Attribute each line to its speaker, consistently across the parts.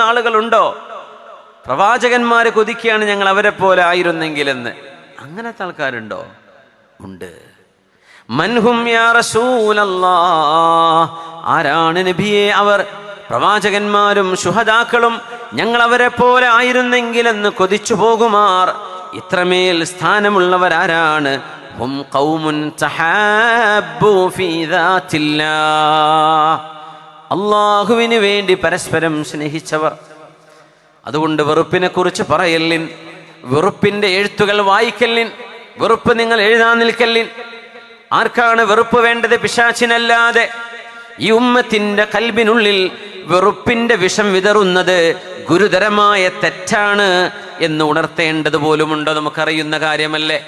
Speaker 1: ആളുകളുണ്ടോ പ്രവാചകന്മാരെ കൊതിക്കുകയാണ് ഞങ്ങൾ അവരെ പോലെ ആയിരുന്നെങ്കിലെന്ന്. അങ്ങനത്തെ ആൾക്കാരുണ്ടോ? ഉണ്ട്. മൻഹും യാ ആരാണ് നബിയെ അവർ? പ്രവാചകന്മാരും ശുഹദാക്കളും ഞങ്ങൾ അവരെ പോലെ ആയിരുന്നെങ്കിലെന്ന് കൊതിച്ചു പോകുമാർ. ഇത്രമേൽ സ്ഥാനമുള്ളവരാരാണ്? ഹും തഹാബ്ബു ഫീ ദാത്തില്ലാഹ് അള്ളാഹുവിന് വേണ്ടി പരസ്പരം സ്നേഹിച്ചവർ. അതുകൊണ്ട് വെറുപ്പിനെ കുറിച്ച് പറയല്ലിൻ വെറുപ്പിന്റെ എഴുത്തുകൾ വായിക്കല്ലിൻ വെറുപ്പ് നിങ്ങൾ എഴുതാൻ നിൽക്കല്ലിൻ. ആർക്കാണ് വെറുപ്പ് വേണ്ടത് പിശാച്ചിനല്ലാതെ ഈ ഉമ്മത്തിന്റെ കൽബിനുള്ളിൽ വെറുപ്പിന്റെ വിഷം വിതറുന്നത് ഗുരുതരമായ തെറ്റാണ് എന്ന് ഉണർത്തേണ്ടത് പോലുമുണ്ടോ നമുക്കറിയുന്ന കാര്യമല്ലേ?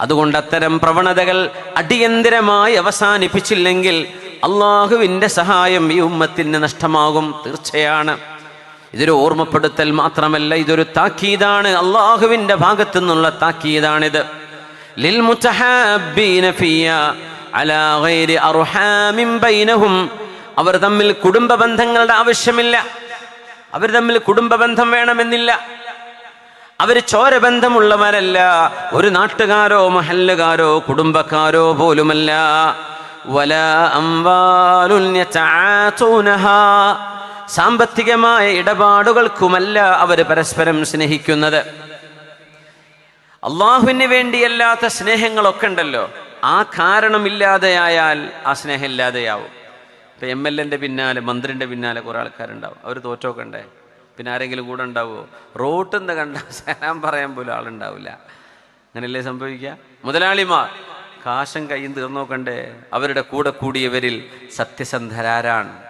Speaker 1: അതുകൊണ്ട് അത്തരം പ്രവണതകൾ അടിയന്തിരമായി അവസാനിപ്പിച്ചില്ലെങ്കിൽ അള്ളാഹുവിന്റെ സഹായം ഈ ഉമ്മത്തിന് നഷ്ടമാകും. തീർച്ചയാണ്. ഇതൊരു ഓർമ്മപ്പെടുത്തൽ മാത്രമല്ല ഇതൊരു താക്കീതാണ്. അള്ളാഹുവിന്റെ ഭാഗത്തു നിന്നുള്ള താക്കീതാണിത്. ലിൽ അവർ തമ്മിൽ കുടുംബ ബന്ധങ്ങളുടെ ആവശ്യമില്ല. അവർ തമ്മിൽ കുടുംബ ബന്ധം വേണമെന്നില്ല. അവർ ചോരബന്ധമുള്ളവരല്ല ഒരു നാട്ടുകാരോ മഹല്ലുകാരോ കുടുംബക്കാരോ പോലുമല്ല. വല അംവാലുൻ യതആതൂനഹാ. സാമ്പത്തികമായ ഇടപാടുകൾക്കുമല്ല അവർ പരസ്പരം സ്നേഹിക്കുന്നത്. അള്ളാഹുവിന് വേണ്ടിയല്ലാത്ത സ്നേഹങ്ങളൊക്കെ ഉണ്ടല്ലോ. ആ കാരണമില്ലാതെയായാൽ ആ സ്നേഹം ഇല്ലാതെയാവും ഇപ്പം എം എൽ എന്റെ പിന്നാലെ മന്ത്രിന്റെ പിന്നാലെ കുറേ ആൾക്കാരുണ്ടാവും. അവർ തോറ്റോക്കണ്ടേ പിന്നെ ആരെങ്കിലും കൂടെ ഉണ്ടാവുമോ റോട്ടിൽ നിന്ന് കണ്ട സലാം പറയാൻ പോലും ആളുണ്ടാവില്ല. അങ്ങനെയല്ലേ സംഭവിക്കുക? മുതലാളിമാർ കാശം കയ്യും തീർന്നോക്കണ്ടേ അവരുടെ കൂടെ കൂടിയവരിൽ സത്യസന്ധരാരാണ്.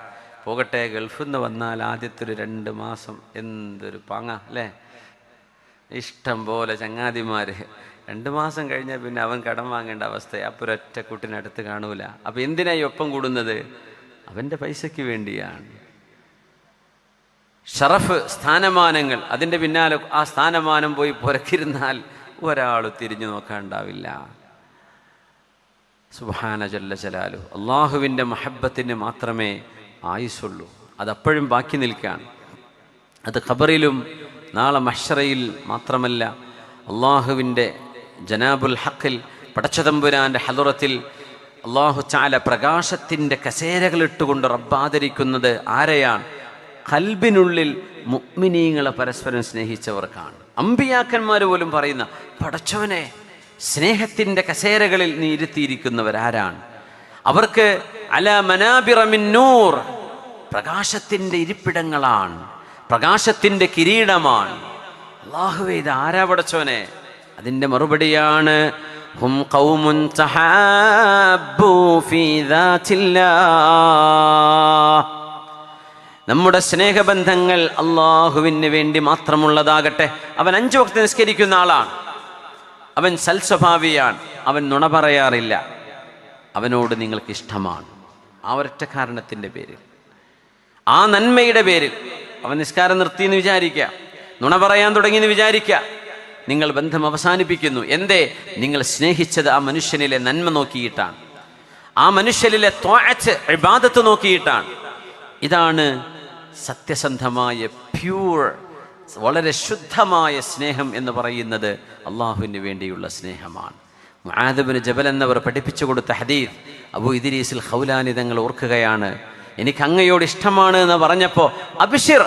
Speaker 1: പോകട്ടെ ഗൾഫിൽ നിന്ന് വന്നാൽ ആദ്യത്തെ ഒരു രണ്ട് മാസം എന്തൊരു പാങ്ങ അല്ലേ? ഇഷ്ടം പോലെ ചങ്ങാതിമാര്. രണ്ട് മാസം കഴിഞ്ഞാൽ പിന്നെ അവൻ കടം വാങ്ങേണ്ട അവസ്ഥ അപ്പൊ ഒരൊറ്റ കുട്ടിനടുത്ത് കാണൂല. അപ്പൊ എന്തിനായി ഒപ്പം കൂടുന്നത്? അവന്റെ പൈസയ്ക്ക് വേണ്ടിയാണ്. ഷറഫ് സ്ഥാനമാനങ്ങൾ. അതിന്റെ പിന്നാലെ ആ സ്ഥാനമാനം പോയി പുരക്കിരുന്നാൽ ഒരാൾ തിരിഞ്ഞു നോക്കാണ്ടാവില്ല. സുബാന ജല്ല ജലാലു അള്ളാഹുവിന്റെ മഹബത്തിന് മാത്രമേ ആയുസുള്ളൂ അതപ്പോഴും ബാക്കി നിൽക്കുകയാണ്. അത് ഖബറിലും നാളെ മഷറയിൽ മാത്രമല്ല അള്ളാഹുവിന്റെ ജനാബുൽ ഹക്കിൽ പടച്ചതമ്പുരാന്റെ ഹലുറത്തിൽ അള്ളാഹു ചാല പ്രകാശത്തിന്റെ കസേരകളിട്ടുകൊണ്ട് റബ്ബാദരിക്കുന്നത് ആരെയാണ്? കൽബിനുള്ളിൽ മുഗ്മിനീങ്ങളെ പരസ്പരം സ്നേഹിച്ചവർക്കാണ്. അമ്പിയാക്കന്മാർ പോലും പറയുന്ന പടച്ചവനെ സ്നേഹത്തിന്റെ കസേരകളിൽ നീ ഇരുത്തിയിരിക്കുന്നവരാരാണ്? അവർക്ക് അല മനാബിറമിന്നൂർ പ്രകാശത്തിന്റെ ഇരിപ്പിടങ്ങളാണ് പ്രകാശത്തിന്റെ കിരീടമാണ്. അള്ളാഹുവേ ഇത് ആരാ പടച്ചോനെ? അതിന്റെ മറുപടിയാണ് ഹും ദാത്തില്ലാഹ് നമ്മുടെ സ്നേഹബന്ധങ്ങൾ അള്ളാഹുവിന് വേണ്ടി മാത്രമുള്ളതാകട്ടെ. അവൻ അഞ്ചു വക്ത് നിസ്കരിക്കുന്ന ആളാണ്. അവൻ സൽസ്വഭാവിയാണ്. അവൻ നുണ പറയാറില്ല. അവനോട് നിങ്ങൾക്ക് ഇഷ്ടമാണ് ആ ഒരൊറ്റ കാരണത്തിന്റെ പേരിൽ. ആ നന്മയുടെ പേരിൽ. അവൻ നിസ്കാരം നിർത്തി എന്ന് വിചാരിക്കുക. നുണ പറയാൻ തുടങ്ങിയെന്ന് വിചാരിക്കുക. നിങ്ങൾ ബന്ധം അവസാനിപ്പിക്കുന്നു. എന്തേ? നിങ്ങൾ സ്നേഹിച്ചത് ആ മനുഷ്യനിലെ നന്മ നോക്കിയിട്ടാണ്. ആ മനുഷ്യനിലെ ത്വാച്ച് ഇബാദത്ത് നോക്കിയിട്ടാണ്. ഇതാണ് സത്യസന്ധമായ പ്യൂർ വളരെ ശുദ്ധമായ സ്നേഹം എന്ന് പറയുന്നത് അള്ളാഹുവിന് വേണ്ടിയുള്ള സ്നേഹമാണ്. മുഹാദബിന് ജബൽ എന്നവർ പഠിപ്പിച്ചു കൊടുത്ത ഹദീദ് അബു ഇദിരീസിൽ ഹൗലാനി തങ്ങൾ ഓർക്കുകയാണ് എനിക്ക് അങ്ങയോട് ഇഷ്ടമാണ് എന്ന് പറഞ്ഞപ്പോൾ അബിഷിർ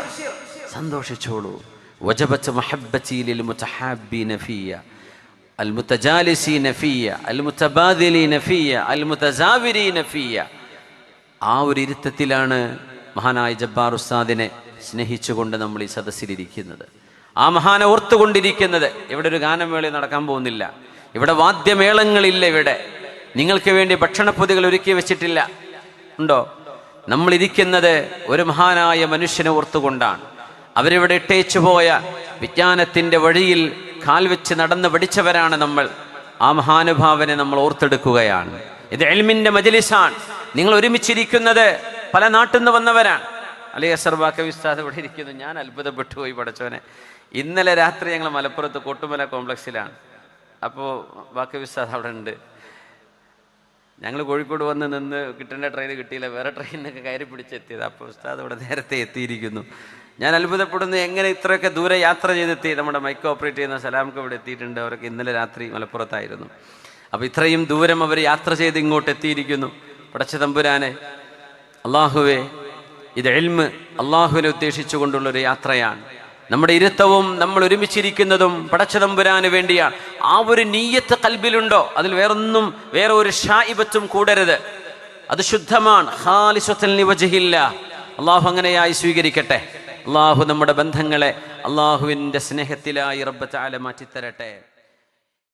Speaker 1: സന്തോഷിച്ചോളൂ. വജബത്ത് മഹബത്തിലിൽ ആ ഒരു ഇരുത്തത്തിലാണ് മഹാനായ ജബ്ബാർ ഉസ്താദിനെ സ്നേഹിച്ചുകൊണ്ട് നമ്മൾ ഈ സദസ്സിലിരിക്കുന്നത്. ആ മഹാനെ ഓർത്തുകൊണ്ടിരിക്കുന്നത് ഇവിടെ ഒരു ഗാനമേള നടക്കാൻ പോകുന്നില്ല. ഇവിടെ വാദ്യമേളങ്ങളില്ല ഇവിടെ. നിങ്ങൾക്ക് വേണ്ടി ഭക്ഷണപ്പൊതികൾ ഒരുക്കി വെച്ചിട്ടില്ല. ഉണ്ടോ? നമ്മൾ ഇരിക്കുന്നത് ഒരു മഹാനായ മനുഷ്യനെ ഓർത്തുകൊണ്ടാണ്. അവരിവിടെ ഇട്ടേച്ചു പോയ വിജ്ഞാനത്തിന്റെ വഴിയിൽ കാൽ വെച്ച് നടന്ന് പഠിച്ചവരാണ് നമ്മൾ. ആ മഹാനുഭാവനെ നമ്മൾ ഓർത്തെടുക്കുകയാണ്. ഇത് എൽമിന്റെ മജലിസാണ്. നിങ്ങൾ ഒരുമിച്ചിരിക്കുന്നത് പല നാട്ടിൽ നിന്ന് വന്നവരാണ്. അലി അസർബാക്ക ബാക്കവി ഉസ്താദ് ഇവിടെ ഇരിക്കുന്നു. ഞാൻ അത്ഭുതപ്പെട്ടു പോയി പഠിച്ചവനെ ഇന്നലെ രാത്രി ഞങ്ങൾ മലപ്പുറത്ത് കൊട്ടുമല കോംപ്ലക്സിലാണ്. അപ്പോൾ ബാക്കി ഉസ്താദ് അവിടെ ഉണ്ട്. ഞങ്ങൾ കോഴിക്കോട് വന്ന് നിന്ന് കിട്ടേണ്ട ട്രെയിൻ കിട്ടിയില്ല. വേറെ ട്രെയിനിനൊക്കെ കയറി പിടിച്ചെത്തിയത് അപ്പോൾ ഉസ്താദ് ഇവിടെ നേരത്തെ എത്തിയിരിക്കുന്നു. ഞാൻ അത്ഭുതപ്പെടുന്നു. എങ്ങനെ ഇത്രയൊക്കെ ദൂരെ യാത്ര ചെയ്തെത്തി. നമ്മുടെ മൈക്ക് ഓപ്പറേറ്റ് ചെയ്യുന്ന സലാംക്ക് ഇവിടെ എത്തിയിട്ടുണ്ട്. അവർക്ക് ഇന്നലെ രാത്രി മലപ്പുറത്തായിരുന്നു. അപ്പോൾ ഇത്രയും ദൂരം അവർ യാത്ര ചെയ്ത് ഇങ്ങോട്ട് എത്തിയിരിക്കുന്നു. പടച്ച തമ്പുരാനെ അള്ളാഹുവെ ഇത് എൽമ് അള്ളാഹുവിനെ ഉദ്ദേശിച്ചുകൊണ്ടുള്ള ഒരു യാത്രയാണ്. നമ്മുടെ ഇരുത്തവും നമ്മൾ ഒരുമിച്ചിരിക്കുന്നതും പടച്ചതമ്പുരാന് വേണ്ടിയാണ്. ആ ഒരു നീയത്ത് കൽബിലുണ്ടോ? അതിൽ വേറൊന്നും വേറെ ഒരു ഷായിബത്തും കൂടരുത്. അത് ശുദ്ധമാണ്. അള്ളാഹു അങ്ങനെയായി സ്വീകരിക്കട്ടെ. അള്ളാഹു നമ്മുടെ ബന്ധങ്ങളെ അള്ളാഹുവിന്റെ സ്നേഹത്തിലായി റബ്ബത്താല മാറ്റിത്തരട്ടെ.